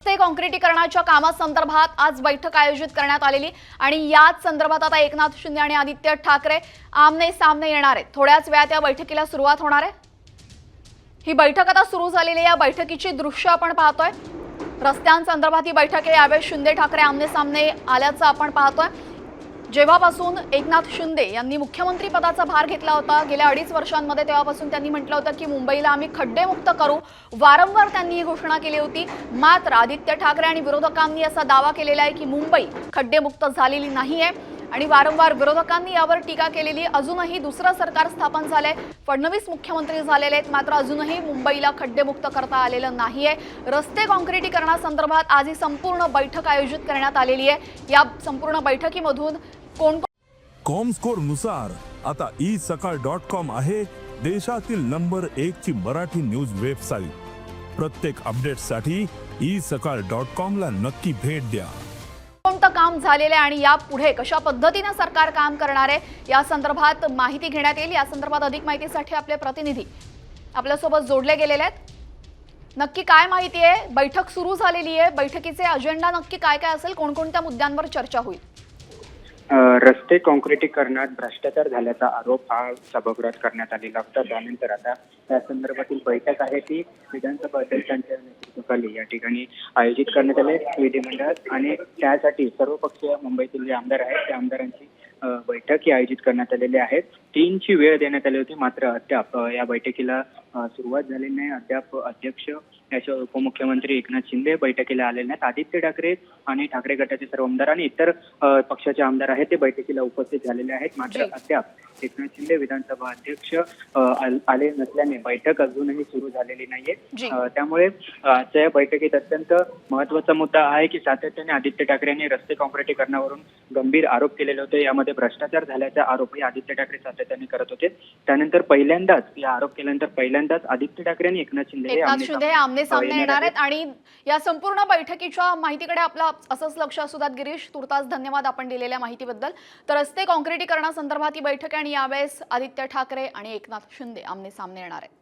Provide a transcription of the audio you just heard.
रस्ते काँक्रिटीकरणाच्या कामासंदर्भात आज बैठक आयोजित करण्यात आलेली आणि याच संदर्भात आता एकनाथ शिंदे आणि आदित्य ठाकरे आमने सामने येणार आहेत. थोड्याच वेळात या बैठकीला सुरुवात होणार आहे. ही बैठक आता सुरू झालेली या बैठकीची दृश्य आपण पाहतोय. रस्त्यांसंदर्भात ही बैठक आहे. यावेळी शिंदे ठाकरे आमने सामने आल्याचं आपण पाहतोय. जेव्हापासून एकनाथ शिंदे यांनी मुख्यमंत्री पदाचा भार घेतला होता गेल्या अडीच वर्षांमध्ये तेव्हापासून त्यांनी म्हटलं होतं की मुंबईला आम्ही खड्डेमुक्त करू. वारंवार त्यांनी ही घोषणा केली होती. मात्र आदित्य ठाकरे आणि विरोधकांनी असा दावा केलेला आहे की मुंबई खड्डेमुक्त झालेली नाही आहे आणि वारंवार विरोधकांनी यावर टीका केलेली. अजूनही दुसरं सरकार स्थापन झालंय. फडणवीस मुख्यमंत्री झालेले आहेत. मात्र अजूनही मुंबईला खड्डेमुक्त करता आलेलं नाहीये. रस्ते कॉन्क्रिटीकरणासंदर्भात आज ही संपूर्ण बैठक आयोजित करण्यात आलेली आहे. या संपूर्ण बैठकीमधून कोण कॉमस्कोरनुसार आता ई सकाळ डॉट कॉम आहे देशातील नंबर एक ची मराठी न्यूज वेबसाईट प्रत्येक अपडेटसाठी ई सकाळ डॉट कॉम ला नक्की भेट द्या. कोणतं काम झालेलं आहे आणि यापुढे कशा पद्धतीनं सरकार काम करणार आहे या संदर्भात माहिती घेण्यात येईल. या संदर्भात अधिक माहितीसाठी आपले प्रतिनिधी आपल्यासोबत जोडले गेलेले आहेत. नक्की काय माहिती आहे? बैठक सुरू झालेली आहे. बैठकीचे अजेंडा नक्की काय काय असेल? कोणकोणत्या मुद्द्यांवर चर्चा होईल? रस्ते काँक्रिटीकरणात भ्रष्टाचार झाल्याचा आरोप हा सभागृहात करण्यात आलेला होता. त्यानंतर आता त्या संदर्भातील बैठक आहे ती विधानसभा अध्यक्षांच्या नेतृत्वाखाली या ठिकाणी आयोजित करण्यात आले. विधिमंडळात आणि त्यासाठी सर्वपक्षीय मुंबईतील जे आमदार आहेत त्या आमदारांची बैठक आयोजित करण्यात आलेली आहे. तीनची वेळ देण्यात आली होती मात्र अद्याप या बैठकीला सुरुवात झालेली नाही. अद्याप अध्यक्ष याच्या उपमुख्यमंत्री एकनाथ शिंदे बैठकीला आलेले नाहीत. आदित्य ठाकरे आणि ठाकरे गटाचे सर्व आमदार आणि इतर पक्षाचे आमदार आहेत ते बैठकीला उपस्थित झालेले आहेत. मात्र. अद्याप एकनाथ शिंदे विधानसभा अध्यक्ष आल- नसल्याने बैठक अजूनही सुरू झालेली. नाहीये. त्यामुळे आजच्या या बैठकीत अत्यंत महत्त्वाचा मुद्दा आहे की सातत्याने आदित्य ठाकरे यांनी रस्ते काँक्रिटीकरणावरून गंभीर आरोप केलेले होते. यामध्ये भ्रष्टाचार झाल्याचा आरोपही आदित्य ठाकरे सातत्याने करत होते. त्यानंतर पहिल्यांदाच या आरोप केल्यानंतर पहिल्यांदाच आदित्य ठाकरे आणि एकनाथ शिंदे एकनाथ आमने- शिंदे आमने सामने येणार आहेत. आणि या संपूर्ण बैठकीच्या माहितीकडे आपलं असंच लक्ष असू गिरीश तुर्तास धन्यवाद आपण दिलेल्या माहितीबद्दल. तर रस्ते काँक्रिटीकरणासंदर्भात ही बैठक आहे आणि यावेळेस आदित्य ठाकरे आणि एकनाथ शिंदे आमने सामने येणार आहेत.